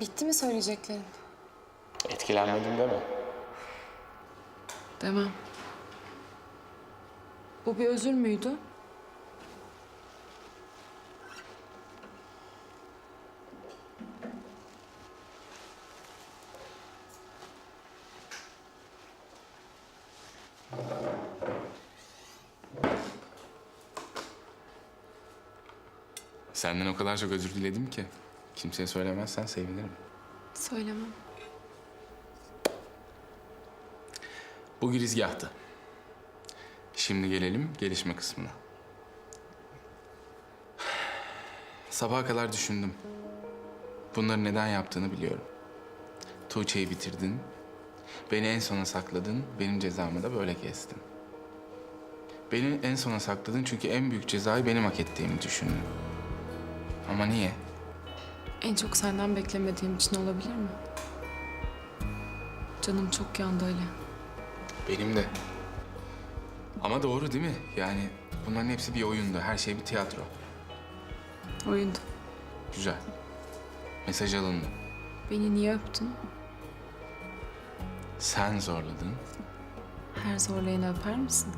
Bitti mi söyleyeceklerin? Etkilenmedim deme. Demem. Bu bir özür müydü? Senden o kadar çok özür diledim ki. Kimseye söylemezsen sevinirim. Söylemem. Bu girizgahtı. Şimdi gelelim gelişme kısmına. Sabaha kadar düşündüm. Bunları neden yaptığını biliyorum. Tuğçe'yi bitirdin. Beni en sona sakladın. Benim cezamı da böyle kestin. Beni en sona sakladın çünkü en büyük cezayı benim hak ettiğimi düşündün. Ama niye? En çok senden beklemediğim için olabilir mi? Canım çok yandı Ali. Benim de. Ama doğru değil mi? Yani bunların hepsi bir oyundu. Her şey bir tiyatro. Oyundu. Güzel. Mesaj alındı. Beni niye öptün? Sen zorladın. Her zorlayanı öper misin?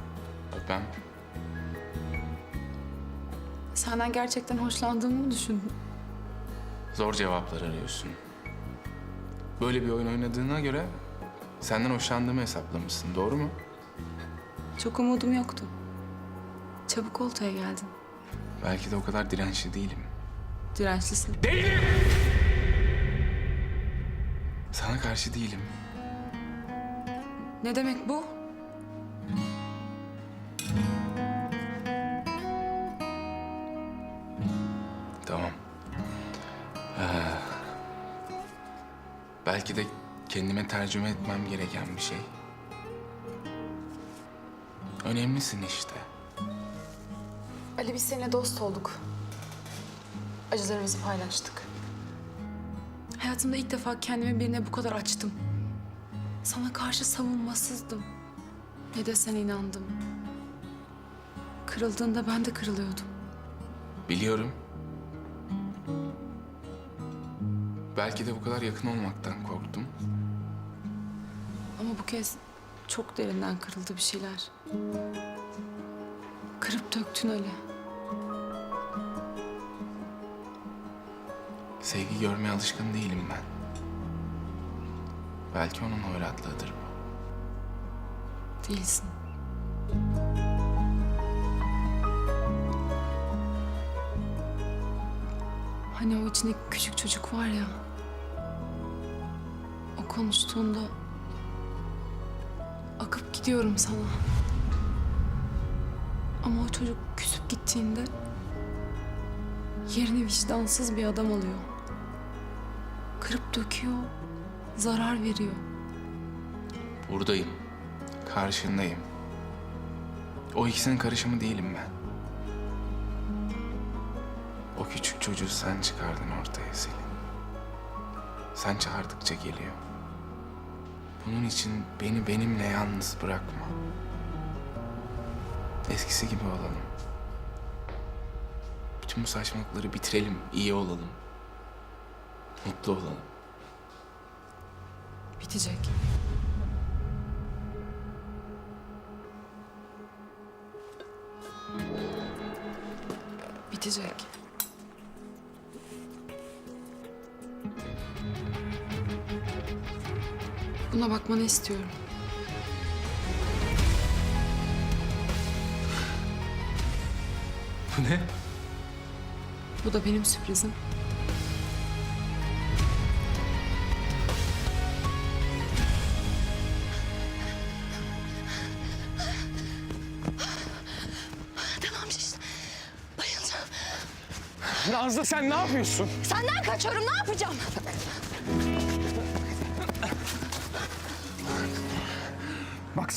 Öpem. Senden gerçekten hoşlandığımı mı düşündün? Zor cevaplar arıyorsun. Böyle bir oyun oynadığına göre senden hoşlandığımı hesaplamışsın. Doğru mu? Çok umudum yoktu. Çabuk oltaya geldin. Belki de o kadar dirençli değilim. Dirençlisin. Sana karşı değilim. Ne demek bu? Belki de kendime tercüme etmem gereken bir şey. Önemlisin işte. Ali biz seninle dost olduk. Acılarımızı paylaştık. Hayatımda ilk defa kendimi birine bu kadar açtım. Sana karşı savunmasızdım. Ne desen inandım. Kırıldığında ben de kırılıyordum. Biliyorum. Belki de bu kadar yakın olmaktan korktum. Ama bu kez çok derinden kırıldı bir şeyler. Kırıp döktün Ali. Sevgi görmeye alışkın değilim ben. Belki onun hoyratlığıdır bu. Değilsin. Hani o içindeki küçük çocuk var ya. Konuştuğunda akıp gidiyorum sana. Ama o çocuk küsüp gittiğinde yerini vicdansız bir adam alıyor. Kırıp döküyor, zarar veriyor. Buradayım. Karşındayım. O ikisinin karışımı değilim ben. O küçük çocuğu sen çıkardın ortaya Selin. Sen çağırdıkça geliyor. Bunun için beni benimle yalnız bırakma. Eskisi gibi olalım. Bütün bu saçmalıkları bitirelim, iyi olalım. Mutlu olalım. Bitecek. Bitecek. Buna bakmanı istiyorum. Bu ne? Bu da benim sürprizim. Tamam. Bayılacağım. Nazlı sen ne yapıyorsun? Senden kaçıyorum ne yapacağım?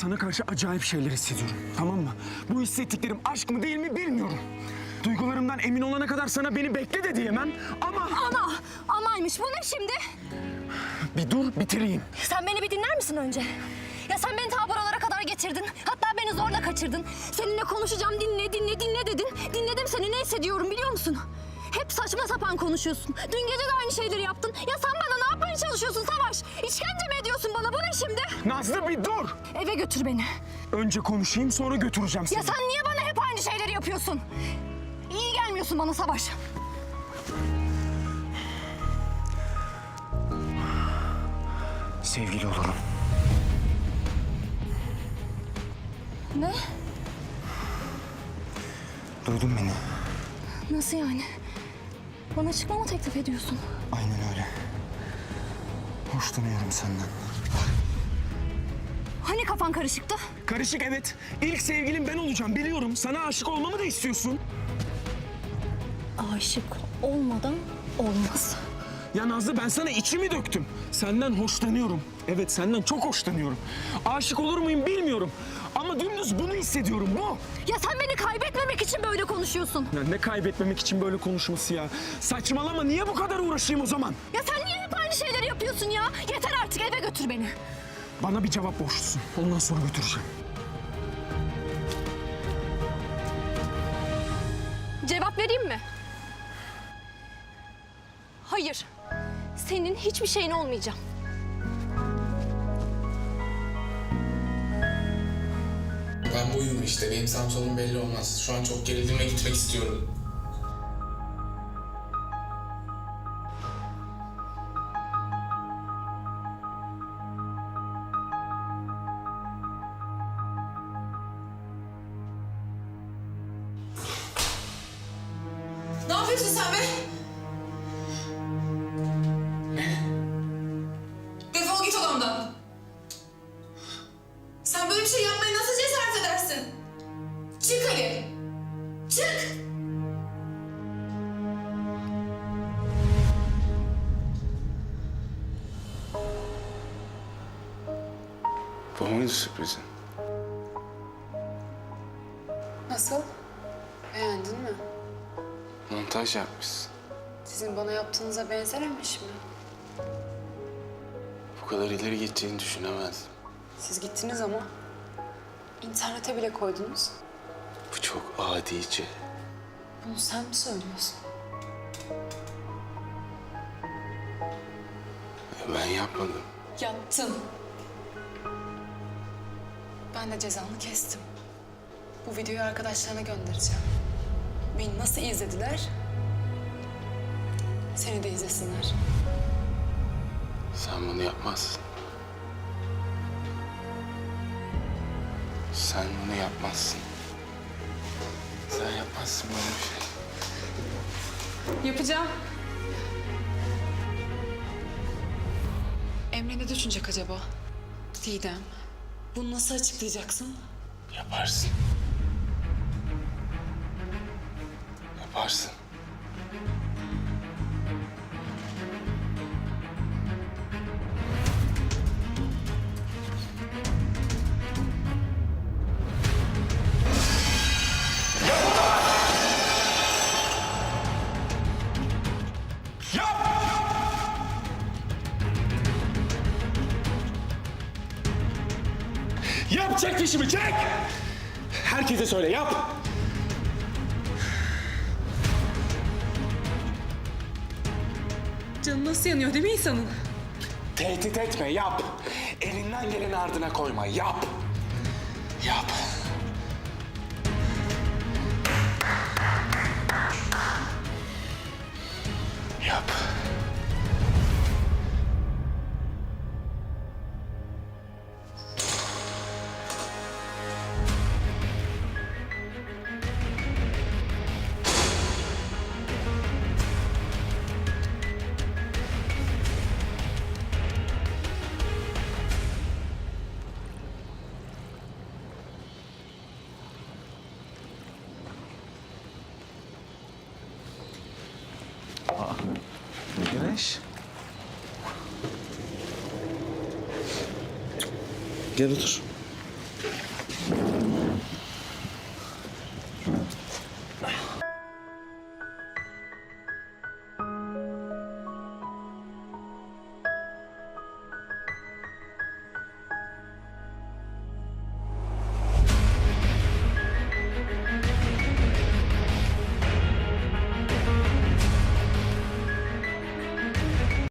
Sana karşı acayip şeyler hissediyorum. Tamam mı? Bu hissettiklerim aşk mı değil mi bilmiyorum. Duygularımdan emin olana kadar sana beni bekle de diyemem. Ama Ama, amaymış bu ne şimdi? bir dur bitireyim. Sen beni bir dinler misin önce? Ya sen beni ta buralara kadar getirdin. Hatta beni zorla kaçırdın. Seninle konuşacağım dinle dinle dinle dedin. Dinledim seni ne hissediyorum biliyor musun? Hep saçma sapan konuşuyorsun. Dün gece de aynı şeyleri yaptın. Ya sen bana ne yapmaya çalışıyorsun Savaş? İşkence mi ediyorsun bana? Bu ne şimdi? Nazlı bir dur. Eve götür beni. Önce konuşayım sonra götüreceğim seni. Ya sen niye bana hep aynı şeyleri yapıyorsun? İyi gelmiyorsun bana Savaş. Sevgili olurum. Ne? Duydun beni. Nasıl yani? Bana çıkma mı teklif ediyorsun? Aynen öyle. Hoşlanıyorum senden. Kafan karışıktı? Karışık evet. İlk sevgilim ben olacağım biliyorum. Sana aşık olmamı da istiyorsun. Aşık olmadan olmaz. Ya Nazlı ben sana içimi döktüm. Senden hoşlanıyorum. Evet senden çok hoşlanıyorum. Aşık olur muyum bilmiyorum. Ama dümdüz bunu hissediyorum bu. Ya sen beni kaybetmemek için böyle konuşuyorsun. Ya ne kaybetmemek için böyle konuşması ya. Saçmalama niye bu kadar uğraşayım o zaman? Ya sen niye hep aynı şeyleri yapıyorsun ya? Yeter artık eve götür beni. Bana bir cevap borçlusun. Ondan sonra götüreceğim. Cevap vereyim mi? Hayır. Senin hiçbir şeyin olmayacağım. Ben buyum işte. Benim sağım solum belli olmaz. Şu an çok gerildim ve gitmek istiyorum. Yapıyorsun sen be? Defol git odamdan. Sen böyle bir şey yapmaya nasıl cesaret edersin? Çık hadi. Çık. Bu muydu sürprizin? Nasıl? Beğendin mi? Montaj yapmışsın. Sizin bana yaptığınıza benzememiş mi? Bu kadar ileri gideceğini düşünemezdim. Siz gittiniz ama. İnternete bile koydunuz. Bu çok adice. Bunu sen mi söylüyorsun? Ben yapmadım. Yaptın. Ben de cezamı kestim. Bu videoyu arkadaşlarına göndereceğim. Beni nasıl izlediler? Seni de izlesinler. Sen bunu yapmazsın. Sen bunu yapmazsın. Sen yapmazsın böyle bir şey. Yapacağım. Emre ne düşünecek acaba? Didem, bunu nasıl açıklayacaksın? Yaparsın. Yaparsın. Yap çek dişimi çek. Herkese söyle yap. Canı nasıl yanıyor değil mi insanın? Tehdit etme yap. Elinden geleni ardına koyma yap. Yap. Yap. Gel.